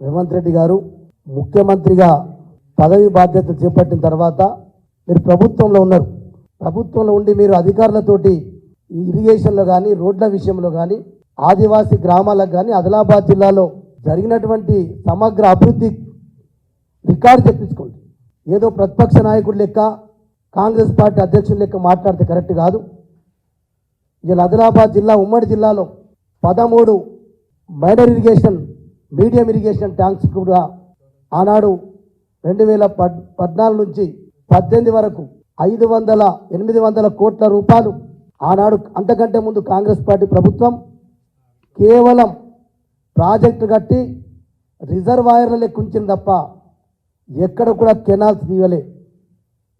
రేవంత్ రెడ్డి గారు ముఖ్యమంత్రిగా పదవి బాధ్యత చేపట్టిన తర్వాత మీరు ప్రభుత్వంలో ఉన్నారు. ప్రభుత్వంలో ఉండి మీరు అధికారులతోటి ఈ ఇరిగేషన్లో కానీ రోడ్ల విషయంలో కానీ ఆదివాసీ గ్రామాలకు కానీ ఆదిలాబాద్ జిల్లాలో జరిగినటువంటి సమగ్ర అభివృద్ధి రికార్డు తెప్పించుకోండి. ఏదో ప్రతిపక్ష నాయకుడు లెక్క కాంగ్రెస్ పార్టీ అధ్యక్షుడు లెక్క మాట్లాడితే కరెక్ట్ కాదు. ఇలా ఆదిలాబాద్ జిల్లా ఉమ్మడి జిల్లాలో పదమూడు minor irrigation medium irrigation tanks కూడా ఆనాడు రెండు వేల పద్ పద్నాలుగు నుంచి పద్దెనిమిది వరకు ఐదు వందల ఎనిమిది వందల కోట్ల రూపాయలు ఆనాడు అంతకంటే ముందు కాంగ్రెస్ పార్టీ ప్రభుత్వం కేవలం ప్రాజెక్టు కట్టి రిజర్వాయర్ల కుంచింది తప్ప ఎక్కడ కూడా కెనాల్స్ తీయలే.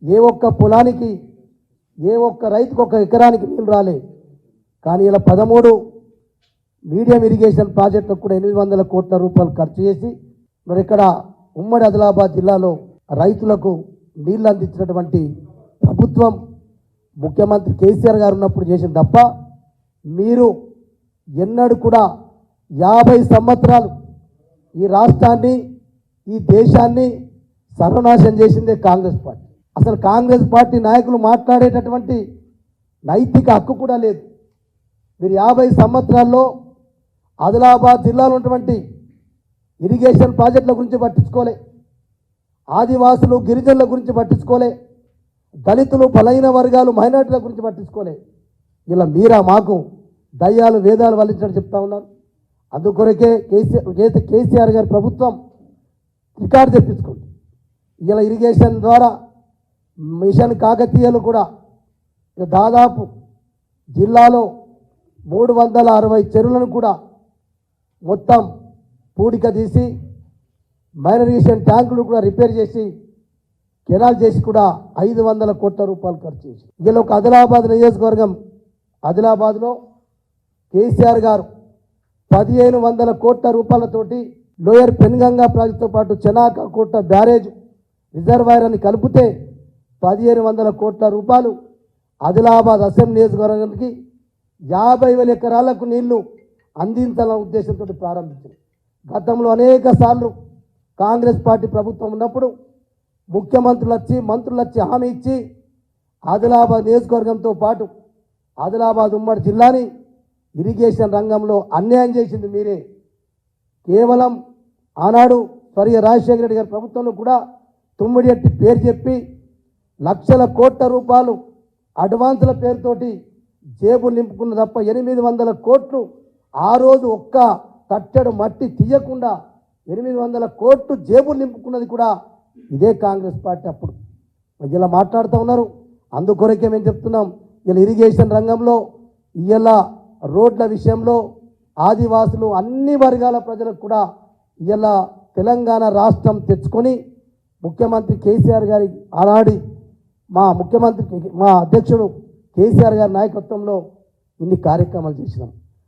ఏ ఒక్క పొలానికి ఏ ఒక్క రైతుకు ఒక ఎకరానికి నీళ్ళు రాలే. కానీ ఇలా పదమూడు మీడియం ఇరిగేషన్ ప్రాజెక్టులకు కూడా ఎనిమిది వందల కోట్ల రూపాయలు ఖర్చు చేసి మరి ఇక్కడ ఉమ్మడి ఆదిలాబాద్ జిల్లాలో రైతులకు నీళ్ళు అందించినటువంటి ప్రభుత్వం ముఖ్యమంత్రి కేసీఆర్ గారు ఉన్నప్పుడు చేసింది తప్ప మీరు ఎన్నడూ కూడా యాభై సంవత్సరాలు ఈ రాష్ట్రాన్ని ఈ దేశాన్ని సర్వనాశనం చేసిందే కాంగ్రెస్ పార్టీ. అసలు కాంగ్రెస్ పార్టీ నాయకులు మాట్లాడేటటువంటి నైతిక హక్కు కూడా లేదు. మీరు యాభై సంవత్సరాల్లో ఆదిలాబాద్ జిల్లాలో ఉన్నటువంటి ఇరిగేషన్ ప్రాజెక్టుల గురించి పట్టించుకోలే. ఆదివాసులు గిరిజనుల గురించి పట్టించుకోలే. దళితులు బలైన వర్గాలు మైనార్టీల గురించి పట్టించుకోలే. ఇలా మీరా మాకు దయ్యాలు వేదాలు వల్లించడం చెప్తా ఉన్నారు. అందుకొరకే కేసీఆర్ కేసీ- కేసీఆర్ గారి ప్రభుత్వం రికార్డు తెప్పించుకోండి ఇలా ఇరిగేషన్ ద్వారా మిషన్ కాకతీయలు కూడా దాదాపు జిల్లాలో మూడు వందల అరవై చెరువులను కూడా మొత్తం పూడిక తీసి మైనర్ ట్యాంకులు కూడా రిపేర్ చేసి కెనాల్ చేసి కూడా ఐదు వందల కోట్ల రూపాయలు ఖర్చు చేసి ఇలా ఒక ఆదిలాబాద్ నియోజకవర్గం ఆదిలాబాద్లో కేసీఆర్ గారు పదిహేను వందల కోట్ల రూపాయలతోటి లోయర్ పెన్గంగా ప్రాజెక్టుతో పాటు చెనాక కోట్ల బ్యారేజ్ రిజర్వాయర్ అని కలిపితే పదిహేను వందల కోట్ల రూపాయలు. ఆదిలాబాద్ అసెంబ్లీ నియోజకవర్గానికి యాభై వేల ఎకరాలకు నీళ్ళు అందించాలన్న ఉద్దేశంతో ప్రారంభించింది. గతంలో అనేక సార్లు కాంగ్రెస్ పార్టీ ప్రభుత్వం ఉన్నప్పుడు ముఖ్యమంత్రులు వచ్చి మంత్రులు వచ్చి హామీ ఇచ్చి ఆదిలాబాద్ నియోజకవర్గంతో పాటు ఆదిలాబాద్ ఉమ్మడి జిల్లాని ఇరిగేషన్ రంగంలో అన్యాయం చేసింది మీరే. కేవలం ఆనాడు స్వర్గీయ రాజశేఖర రెడ్డి గారి ప్రభుత్వంలో కూడా తుమ్మిడి ఎట్టి పేరు చెప్పి లక్షల కోట్ల రూపాయలు అడ్వాన్సుల పేరుతోటి జేబు నింపుకున్న తప్ప ఎనిమిది వందల కోట్లు ఆ రోజు ఒక్క తట్టెడు మట్టి తీయకుండా ఎనిమిది వందల కోట్లు జేబులు నింపుకున్నది కూడా ఇదే కాంగ్రెస్ పార్టీ అప్పుడు. ఇలా మాట్లాడుతూ ఉన్నారు. అందుకొరకే మేము చెప్తున్నాం ఇలా ఇరిగేషన్ రంగంలో ఇలా రోడ్ల విషయంలో ఆదివాసులు అన్ని వర్గాల ప్రజలకు కూడా ఇలా తెలంగాణ రాష్ట్రం తెచ్చుకొని ముఖ్యమంత్రి కేసీఆర్ గారి ఆనాడి మా ముఖ్యమంత్రి మా అధ్యక్షుడు కేసీఆర్ గారి నాయకత్వంలో ఇన్ని కార్యక్రమాలు చేసినాం.